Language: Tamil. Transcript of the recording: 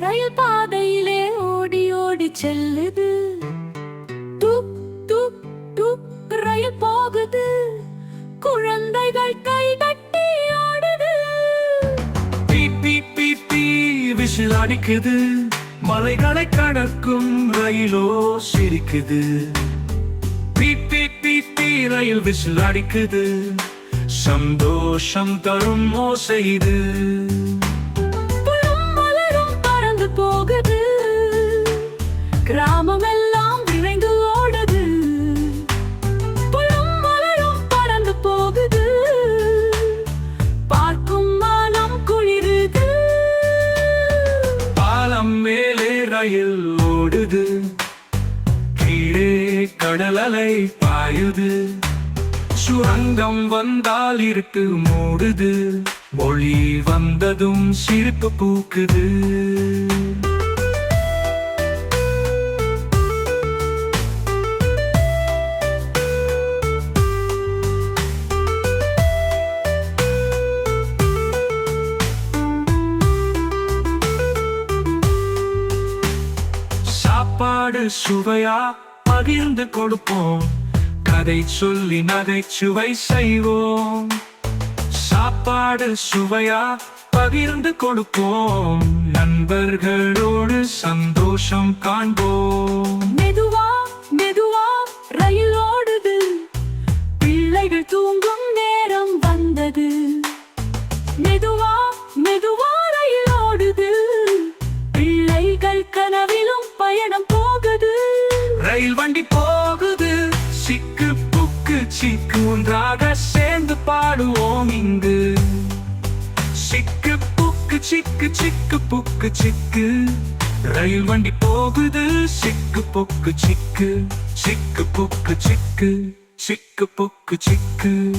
ரயில் பாதையிலே ஓடி ஓடி செல்லுது. துப் துப் துப் ரயில் போகுது. குழந்தைகள் கை கட்டி ஆடுது. விசில் அடிக்குது. மலைகளை கடக்கும் ரயிலோ சிரிக்குது. ரயில் விசில் அடிக்குது. சந்தோஷம் தரும் ஓசை மேலே ஓடுது. கீழே கடல் அலை பாயுது. சுரங்கம் வந்தால் இருட்டு மூடுது. மொழி வந்ததும் சிரிப்பு பூக்குது. சாப்பாடு சுவையா பகிர்ந்து கொடுப்போம். கதை சொல்லி நகைச்சுவை செய்வோம். சாப்பாடு சுவையா பகிர்ந்து கொடுப்போம். நண்பர்களோடு சந்தோஷம் காண்போம். மெதுவா மெதுவா ரயில் ஓடுது. பிள்ளைகள் தூங்கும் நேரம் வந்தது. மெதுவா மெதுவா ரயில் ஓடுது. பிள்ளைகள் கனவிலும் பயணம் போ போகுது. ரயில் வண்டி போகுது. சிக்கு புக்கு சிக்கு ஒன்றாக சேர்ந்து பாடுவோம் இங்கு. சிக்கு புக்கு சிக்கு சிக்கு புக்கு சிக்கு. ரயில் வண்டி போகுது. சிக்கு பொக்கு சிக்கு. சிக்கு புக்கு சிக்கு. சிக்கு புக்கு சிக்கு.